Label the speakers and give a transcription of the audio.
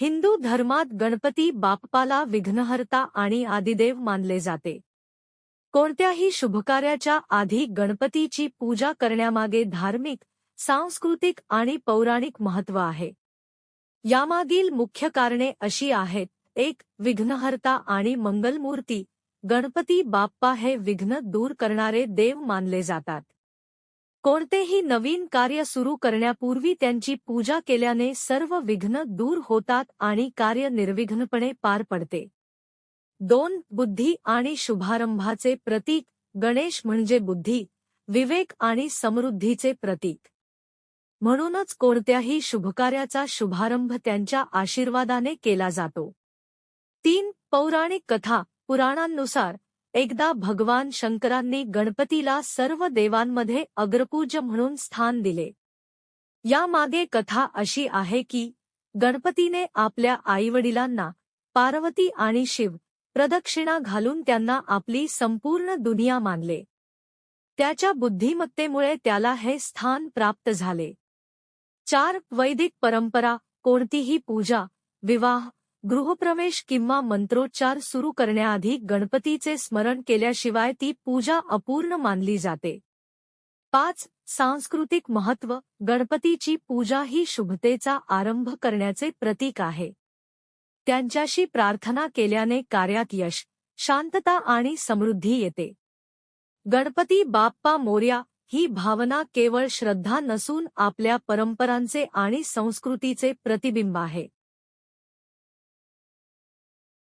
Speaker 1: हिंदू धर्मात गणपती बाप्पाला विघ्नहर्ता आणि आदिदेव मानले जाते. कोणत्याही शुभकार्याच्या आधी गणपतीची पूजा करण्यामागे धार्मिक सांस्कृतिक आणि पौराणिक महत्त्व आहे. यामागील मुख्य कारणे अशी आहेत एक विघ्नहर्ता आणि मंगलमूर्ती गणपती बाप्पा हे विघ्न दूर करणारे देव मानले जातात. कोणतेही नवीन कार्य सुरू करण्यापूर्वी त्यांची पूजा केल्याने सर्व विघ्न दूर होतात आणि कार्य निर्विघ्नपणे पार पडते. दोन बुद्धी आणि शुभारंभाचे प्रतीक. गणेश म्हणजे बुद्धी विवेक आणि समृद्धीचे प्रतीक. म्हणूनच कोणत्याही शुभकार्याचा शुभारंभ त्यांच्या आशीर्वादाने केला जातो. तीन पौराणिक कथा. पुराणांनुसार एकदा भगवान शंकरांनी गणपतीला सर्व देवांमध्ये अग्रपूज्य म्हणून स्थान दिले. यामागे कथा अशी आहे की गणपतीने आपल्या आईवडिलांना पार्वती आणि शिव प्रदक्षिणा घालून त्यांना आपली संपूर्ण दुनिया मानले. त्याच्या बुद्धिमत्तेमुळे त्याला हे स्थान प्राप्त झाले. चार वैदिक परंपरा कोणतीही पूजा विवाह गृहप्रवेश किंवा मंत्रोच्चार सुरू करण्याआधी गणपतीचे स्मरण केल्याशिवाय ती पूजा अपूर्ण मानली जाते. पाच सांस्कृतिक महत्त्व. गणपतीची पूजा ही शुभतेचा आरंभ करण्याचे प्रतीक आहे. त्यांच्याशी प्रार्थना केल्याने कार्यात यश शांतता आणि समृद्धी येते. गणपती बाप्पा मोर्या ही भावना केवळ श्रद्धा नसून आपल्या परंपरांचे आणि संस्कृतीचे प्रतिबिंब आहे.